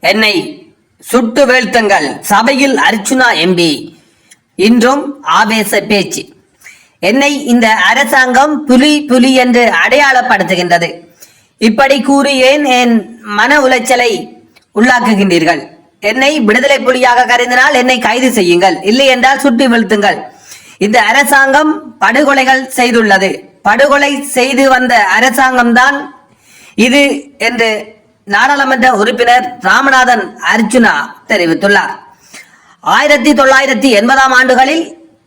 என்னை சுட்டு வீழ்த்துங்கள். சபையில் அர்ச்சுனா எம்பி. இன்றும் ஆவேச பேச்சு. என்னை இந்த அரசாங்கம் புலி புலி என்று அடையாளப்படுத்துகின்றது. இப்படி கூறி ஏன் என் மன உளைச்சலை உள்ளாக்குகின்றீர்கள்? என்னை விடுதலை புலியாக கருதினால் என்னை கைது செய்யுங்கள். இல்லை என்றால் சுட்டு வீழ்த்துங்கள். இந்த அரசாங்கம் படுகொலைகள் செய்துள்ளது. படுகொலை செய்து வந்த அரசாங்கம்தான் இது என்று நாடாளுமன்ற உறுப்பினர் ராமநாதன் அர்ஜுனா தெரிவித்துள்ளார். ஆயிரத்தி தொள்ளாயிரத்தி எண்பதாம் ஆண்டுகளில்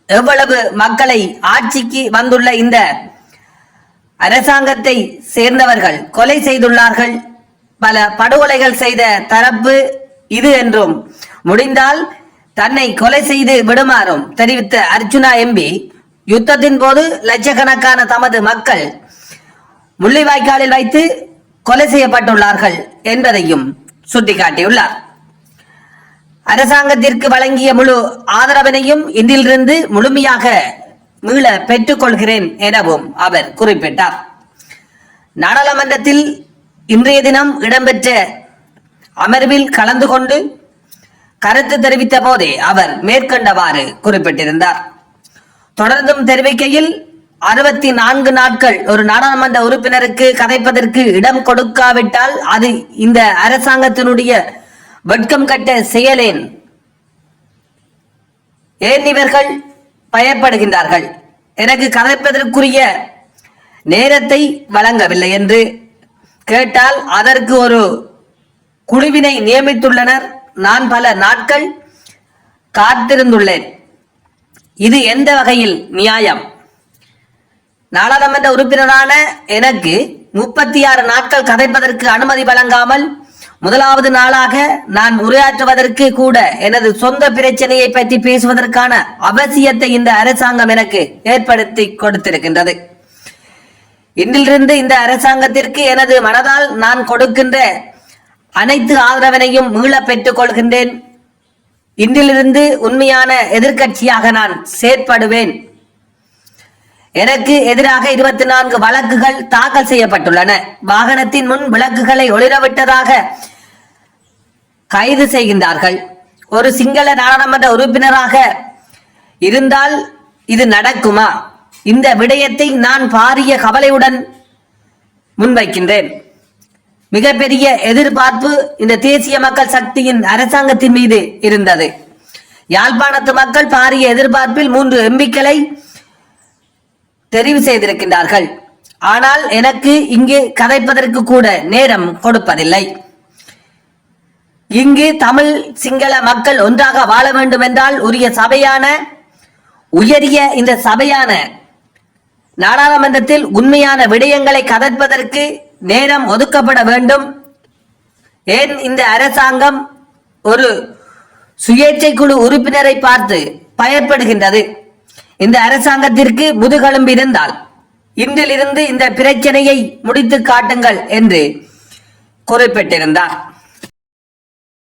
எவ்வளவு மக்களை ஆட்சிக்கு வந்துள்ள இந்த அரசாங்கத்தை சேர்ந்தவர்கள் கொலை செய்துள்ளார்கள் பல படுகொலைகள் செய்த தரப்பு இது என்றும் முடிந்தால் தன்னை கொலை செய்து விடுமாறும் தெரிவித்த அர்ஜுனா எம்பி யுத்தத்தின் போது லட்சக்கணக்கான தமது மக்கள் முள்ளிவாய்க்காலில் வைத்து கொலை செய்யப்பட்டுள்ளார்கள் என்பதையும் சுட்டிக்காட்டியுள்ளார். அரசாங்கத்திற்கு வழங்கிய முழு ஆதரவினையும் இன்றிலிருந்து முழுமையாக மீள பெற்றுக்கொள்கிறேன் எனவும் அவர் குறிப்பிட்டார். நாடாளுமன்றத்தில் இன்றைய தினம் இடம்பெற்ற அமர்வில் கலந்து கொண்டு கருத்து தெரிவித்த போதே அவர் மேற்கண்டவாறு குறிப்பிட்டிருந்தார். தொடர்ந்தும் தெரிவிக்கையில் அறுபத்தி நான்கு நாட்கள் ஒரு நாடாளுமன்ற உறுப்பினருக்கு கதைப்பதற்கு இடம் கொடுக்காவிட்டால் அது இந்த அரசாங்கத்தினுடைய வெட்கம் கட்ட செயலேன். ஏன் இவர்கள் பயப்படுகின்றார்கள்? எனக்கு கதைப்பதற்குரிய நேரத்தை வழங்கவில்லை என்று கேட்டால் அதற்கு ஒரு குழுவினை நியமித்துள்ளனர். நான் பல நாட்கள் காத்திருந்துள்ளேன். இது எந்த வகையில் நியாயம்? நாடாளுமன்ற உறுப்பினரான எனக்கு முப்பத்தி ஆறு நாட்கள் கதைப்பதற்கு அனுமதி வழங்காமல் முதலாவது நாளாக நான் உரையாற்றுவதற்கு கூட எனது சொந்த பிரச்சனையை பற்றி பேசுவதற்கான அவசியத்தை இந்த அரசாங்கம் எனக்கு ஏற்படுத்தி கொடுத்திருக்கின்றது. இன்றிலிருந்து இந்த அரசாங்கத்திற்கு எனது மனதால் நான் கொடுக்கின்ற அனைத்து ஆதரவினையும் மீள பெற்றுக் கொள்கின்றேன். இன்றிலிருந்து உண்மையான எதிர்க்கட்சியாக நான் செயற்படுவேன். எனக்கு எதிராக இருபத்தி நான்கு வழக்குகள் தாக்கல் செய்யப்பட்டுள்ளன. வாகனத்தின் முன் விளக்குகளை ஒளிரவிட்டதாக கைது செய்கின்றார்கள். ஒரு சிங்கள நாடாளுமன்ற உறுப்பினராக இருந்தால் இது நடக்குமா? இந்த விடயத்தை நான் பாரிய கவலையுடன் முன்வைக்கின்றேன். மிகப்பெரிய எதிர்பார்ப்பு இந்த தேசிய மக்கள் சக்தியின் அரசாங்கத்தின் மீது இருந்தது. யாழ்ப்பாணத்து மக்கள் பாரிய எதிர்பார்ப்பில் மூன்று எம்பிக்களை தெரிவு செய்திருக்கின்றார்கள். ஆனால் எனக்கு இங்கு கதைப்பதற்கு கூட நேரம் கொடுப்பதில்லை. இங்கு தமிழ் சிங்கள மக்கள் ஒன்றாக வாழ வேண்டும் என்றால் உரிய சபையான உயரிய இந்த சபையான நாடாளுமன்றத்தில் உண்மையான விடயங்களை கதைப்பதற்கு நேரம் ஒதுக்கப்பட வேண்டும். ஏன் இந்த அரசாங்கம் ஒரு சுயேட்சை குழு உறுப்பினரை பார்த்து பயப்படுகின்றது? இந்த அரசாங்கத்திற்கு முதுகெலும்பு இருந்தால் இன்றிலிருந்து இந்த பிரச்சனையை முடித்து காட்டுங்கள் என்று குறிப்பிட்டிருந்தார்.